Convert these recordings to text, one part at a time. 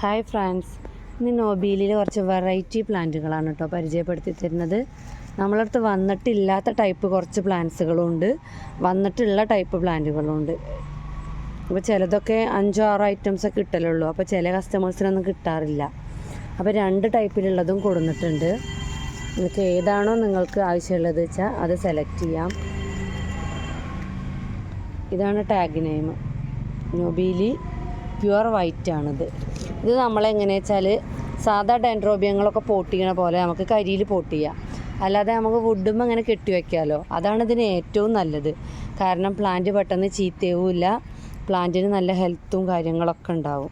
Hi friends ഇന്ന് നോബീലിൽ കുറച്ച് variety പ്ലാന്റുകളാണ് കേട്ടോ പരിചയപ്പെടുത്തി തരുന്നത്. നമ്മളടുത്ത് വന്നിട്ടില്ലാത്ത ടൈപ്പ് കുറച്ച് പ്ലാന്റ്സുകളും ഉണ്ട് വന്നിട്ടുള്ള ടൈപ്പ് പ്ലാന്റുകളും ഉണ്ട് അപ്പോൾ ചിലതൊക്കെ അഞ്ചോ ആറോ ഐറ്റംസ് ഒക്കെ കിട്ടലുള്ളൂ. അപ്പോൾ ചില കസ്റ്റമേഴ്സിനൊന്നും കിട്ടാറില്ല. അപ്പോൾ രണ്ട് ടൈപ്പിലുള്ളതും കൊടുത്തിട്ടുണ്ട് നിങ്ങൾക്ക് ഏതാണോ നിങ്ങൾക്ക് ആവശ്യമുള്ളത് വെച്ചാൽ അത് സെലക്ട് ചെയ്യാം. ഇതാണ് ടാഗ് നെയിം നൊബീലി പ്യുവർ വൈറ്റ് ആണിത്. ഇത് നമ്മളെങ്ങനെ വെച്ചാൽ സാധാ ഡെൻഡ്രോബിയങ്ങളൊക്കെ പോട്ട് പോലെ നമുക്ക് കരിയിൽ പോട്ട് ചെയ്യാം അല്ലാതെ നമുക്ക് വുഡും അങ്ങനെ കെട്ടി വെക്കാമല്ലോ അതാണ് ഇതിന് ഏറ്റവും നല്ലത്. കാരണം പ്ലാന്റ് പെട്ടെന്ന് ചീത്തയുമില്ല പ്ലാന്റിന് നല്ല ഹെൽത്തും കാര്യങ്ങളൊക്കെ ഉണ്ടാവും.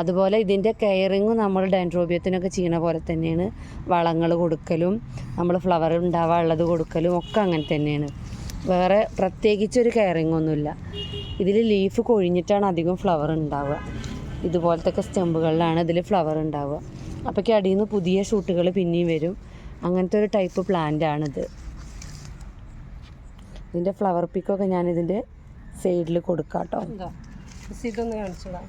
അതുപോലെ ഇതിന്റെ കെയറിങ്ങും നമ്മൾ ഡെൻഡ്രോബിയത്തിനൊക്കെ ചെയ്യണ പോലെ തന്നെയാണ്. വളങ്ങൾ കൊടുക്കലും നമ്മൾ ഫ്ലവർ ഉണ്ടാവാനുള്ളത് കൊടുക്കലും ഒക്കെ അങ്ങനെ തന്നെയാണ്. വേറെ പ്രത്യേകിച്ചൊരു കെയറിങ് ഒന്നുമില്ല ഇതിൽ ലീഫ് കൊഴിഞ്ഞിട്ടാണ് അധികം ഫ്ലവർ ഉണ്ടാവുക. ഇതുപോലത്തെ ഒക്കെ സ്റ്റെമ്പുകളിലാണ് ഇതിൽ ഫ്ലവർ ഉണ്ടാവുക. അപ്പോഴേക്കും അടിയിൽ നിന്ന് പുതിയ ഷൂട്ടുകൾ പിന്നെയും വരും. അങ്ങനത്തെ ഒരു ടൈപ്പ് പ്ലാന്റ് ആണിത്. ഇതിന്റെ ഫ്ലവർ പിക്കൊക്കെ ഞാൻ ഇതിന്റെ സൈഡിൽ കൊടുക്കാം കേട്ടോ ഇതൊന്ന് കാണിച്ചോളാം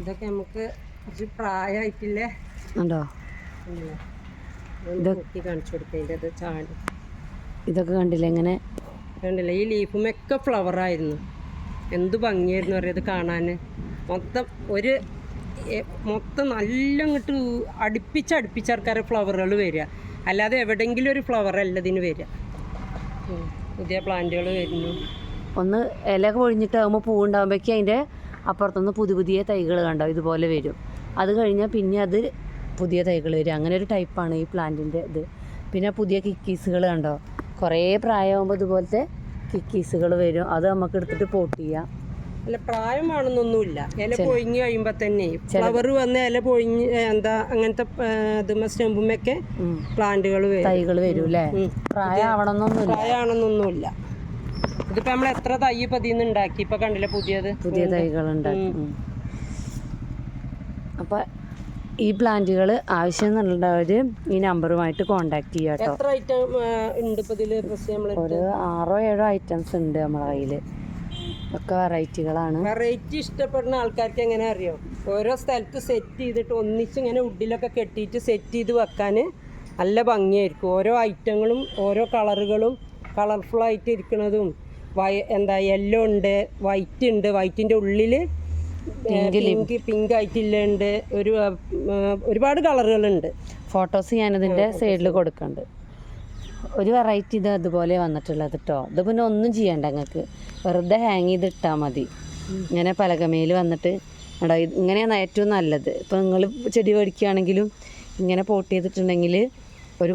ഇതൊക്കെ നമുക്ക് കുറച്ച് പ്രായമായിട്ടില്ലേ ഉണ്ടോ? കാണിച്ചു കൊടുത്തതിന്റെ അത് ചാടി. ഇതൊക്കെ കണ്ടില്ലേ എങ്ങനെ? കണ്ടില്ല? ഈ ലീഫുമൊക്കെ ഫ്ലവറായിരുന്നു എന്ത് ഭംഗിയായിരുന്നു പറയുന്നത് കാണാൻ മൊത്തം ഒരു മൊത്തം നല്ല ഇങ്ങോട്ട് അടുപ്പിച്ച് അടുപ്പിച്ച് ആൾക്കാരെ ഫ്ലവറുകൾ വരിക. അല്ലാതെ എവിടെയെങ്കിലും ഒരു ഫ്ലവർ അല്ല ഇതിന് വരിക. പുതിയ പ്ലാന്റുകൾ വരുന്നു. ഒന്ന് ഇല പൊഴിഞ്ഞിട്ടാകുമ്പോൾ പൂവുണ്ടാകുമ്പോഴേക്കും അതിന്റെ അപ്പുറത്തുനിന്ന് പുതിയ പുതിയ തൈകൾ കണ്ടോ? ഇതുപോലെ വരും. അത് കഴിഞ്ഞാൽ പിന്നെ അത് പുതിയ തൈകൾ വരും. അങ്ങനെ ഒരു ടൈപ്പാണ് ഈ പ്ലാന്റിന്റെ ഇത്. പിന്നെ പുതിയ കിക്കീസുകൾ കണ്ടോ? കുറേ പ്രായമാകുമ്പോൾ ഇതുപോലത്തെ കിക്കീസുകൾ വരും. അത് നമുക്ക് എടുത്തിട്ട് പോട്ട് ചെയ്യാം. അല്ല പ്രായം വേണമെന്നൊന്നുമില്ല. ഇല പൊഴിഞ്ഞ് കഴിയുമ്പോൾ തന്നെ ഫ്ലവർ വന്ന് ഇല പൊഴിഞ്ഞ് എന്താ അങ്ങനത്തെ സ്റ്റെമ്പുമൊക്കെ. പ്ലാന്റുകൾ വരും. തൈകൾ വരും അല്ലേ. പ്രായമാവണമെന്നൊന്നുമില്ല പ്രായമാണെന്നൊന്നുമില്ല ഇതിപ്പോ നമ്മൾ എത്ര തൈ പതിന്ന് ഉണ്ടാക്കി? ഇപ്പൊ കണ്ടില്ല പുതിയത്? പുതിയ തൈകൾ ഉണ്ടാക്കി. അപ്പോൾ ഈ പ്ലാന്റുകൾ ആവശ്യമുള്ളവർ ഈ നമ്പറുമായിട്ട് കോണ്ടാക്ട് ചെയ്യുക കേട്ടോ ഒരു ആറോ ഏഴോ ഐറ്റംസ് ഉണ്ട് നമ്മളെ കയ്യിൽ ഒക്കെ വെറൈറ്റികളാണ് വെറൈറ്റി ഇഷ്ടപ്പെടുന്ന ആൾക്കാർക്ക് എങ്ങനെ അറിയോ? ഓരോ സ്ഥലത്ത് സെറ്റ് ചെയ്തിട്ട് ഒന്നിച്ച് ഇങ്ങനെ ഉഡിലൊക്കെ കെട്ടിയിട്ട് സെറ്റ് ചെയ്ത് വെക്കാൻ നല്ല ഭംഗിയായിരിക്കും. ഓരോ ഐറ്റങ്ങളും ഓരോ കളറുകളും കളർഫുൾ ആയിട്ട് ഇരിക്കുന്നതും വൈ എന്താ യെല്ലോ ഉണ്ട് വൈറ്റ് ഉണ്ട്. വൈറ്റിന്റെ ഉള്ളിൽ പിങ്ക് പിങ്ക് ആയിട്ടുള്ളുണ്ട് ഒരു ഒരുപാട് കളറുകളുണ്ട്. ഫോട്ടോസ് ഞാൻ ഇതിന്റെ സൈഡിൽ കൊടുക്കുന്നുണ്ട് ഒരു വെറൈറ്റി ഇത് അതുപോലെ വന്നിട്ടുള്ളത് കേട്ടോ ഇത് പിന്നെ ഒന്നും ചെയ്യണ്ട നിങ്ങൾക്ക് വെറുതെ ഹാങ് ചെയ്ത് ഇട്ടാൽ മതി. ഇങ്ങനെ പലകമയിൽ വന്നിട്ട് എടാ ഇങ്ങനെയാണ് ഏറ്റവും നല്ലത്. ഇപ്പം നിങ്ങൾ ചെടി മേടിക്കുകയാണെങ്കിലും ഇങ്ങനെ പോട്ട് ചെയ്തിട്ടുണ്ടെങ്കിൽ ഒരു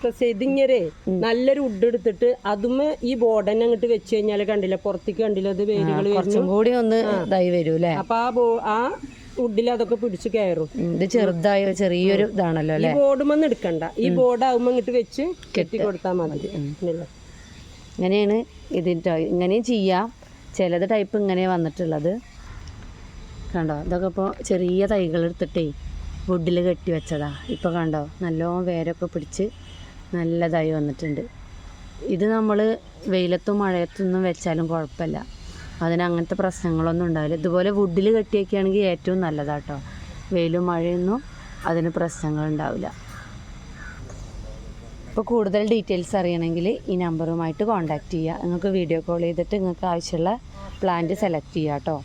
പ്ലസ് ഇതിങ്ങനെ നല്ലൊരു ഉഡ് എടുത്തിട്ട് അതും ഈ ബോർഡൻ അങ്ങോട്ട് വെച്ച് കഴിഞ്ഞാൽ കണ്ടില്ല? പുറത്തേക്ക് കണ്ടില്ല? അത് വേരുകൾ കുറച്ചും കൂടി ഒന്ന് ഇതായി വരും അല്ലേ? അപ്പൊ ആ ബോ ആ ഉഡിൽ അതൊക്കെ പിടിച്ച് കയറും. ഇത് ചെറുതായ ചെറിയൊരു ഇതാണല്ലോ അല്ലേ? ബോർഡുമെന്ന് എടുക്കണ്ട. ഈ ബോർഡ് ആവുമ്പോ ഇങ്ങോട്ട് വെച്ച് കെട്ടി. കൊടുത്താൽ മതി. ഇങ്ങനെയാണ് ഇതിന്റെ ഇങ്ങനെയും ചെയ്യാം. ചിലത് ടൈപ്പ് ഇങ്ങനെ വന്നിട്ടുള്ളത്. കണ്ടോ? ഇതൊക്കെ ഇപ്പോൾ ചെറിയ തൈകൾ എടുത്തിട്ടേ വുഡിൽ കെട്ടി വെച്ചതാ. ഇപ്പോൾ കണ്ടോ? നല്ലോണം വേരൊക്കെ പിടിച്ച് നല്ലതായി വന്നിട്ടുണ്ട്. ഇത് നമ്മൾ വെയിലത്തും മഴയത്തൊന്നും വെച്ചാലും കുഴപ്പമില്ല. അതിന് അങ്ങനത്തെ പ്രശ്നങ്ങളൊന്നും ഉണ്ടാവില്ല. ഇതുപോലെ വുഡിൽ കെട്ടിയൊക്കെയാണെങ്കിൽ ഏറ്റവും നല്ലതാട്ടോ. വെയിലും മഴയൊന്നും അതിന് പ്രശ്നങ്ങൾ ഉണ്ടാവില്ല. ഇപ്പോൾ കൂടുതൽ ഡീറ്റെയിൽസ് അറിയണമെങ്കിൽ ഈ നമ്പറുമായിട്ട് കോൺടാക്റ്റ് ചെയ്യുക. നിങ്ങൾക്ക് വീഡിയോ കോൾ ചെയ്തിട്ട് നിങ്ങൾക്ക് ആവശ്യമുള്ള പ്ലാന്റ് സെലക്ട് ചെയ്യാം കേട്ടോ.